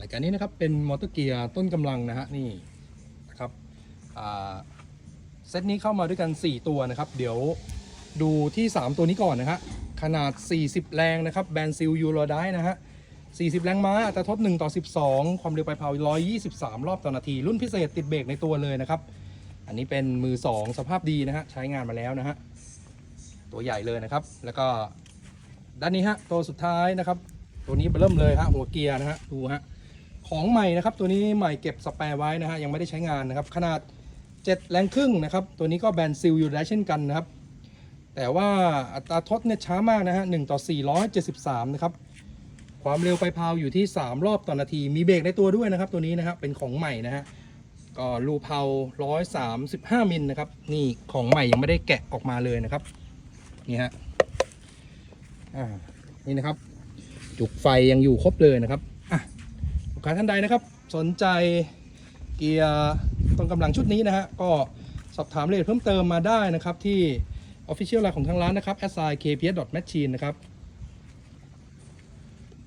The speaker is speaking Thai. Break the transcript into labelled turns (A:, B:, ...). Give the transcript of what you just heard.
A: รายการนี้นะครับเป็นมอเตอร์เกียร์ต้นกำลังนะฮะนี่นะครับเซตนี้เข้ามาด้วยกัน 4 ตัวนะครับ เดี๋ยวดูที่ 3 ตัวนี้ก่อนนะฮะขนาด 40 แรงนะครับแบนซิลยูโรไดนะฮะ40 แรงม้าอัตราทด 1 ต่อ 12 ความเร็วไปลายเผา123 รอบต่อนาที รุ่นพิเศษติดเบรกในตัวเลยนะครับ อันนี้เป็นมือ 2 สภาพดีนะฮะใช้งานมาแล้วนะฮะตัวใหญ่เลยนะครับ แล้วก็ด้านนี้ฮะตัวสุดท้ายนะครับ ตัวนี้เริ่มเลยฮะหัวเกียร์นะฮะดูฮะ ของใหม่นะครับ ตัวนี้ใหม่เก็บสแปร์ไว้นะฮะยังไม่ได้ใช้งานนะครับ ขนาด 7 แรงครึ่งนะครับ ตัวนี้ก็แบนซิลอยู่ได้เช่นกันนะครับ แต่ว่าอัตราทดเนี่ยช้ามากนะฮะ1ต่อ 473 นะครับ ความเร็วไปพาวอยู่ที่ 3 รอบต่อนาที มีเบรกในตัวด้วยนะครับ ตัวนี้นะครับเป็นของใหม่นะฮะก็รูเพา135มิลนะครับนี่ของใหม่ยังไม่ได้แกะออกมาเลยนะครับนี่ฮะอ่านี่นะครับ จุกไฟยังอยู่ครบเลยนะครับ ลูกค้าท่านใดนะครับ สนใจเกียร์ต้นกำลังชุดนี้นะฮะก็สอบถามรายละเอียดเพิ่มเติมมาได้นะครับที่ Official ไลน์ของทางร้านนะครับ s i kps machine นะครับ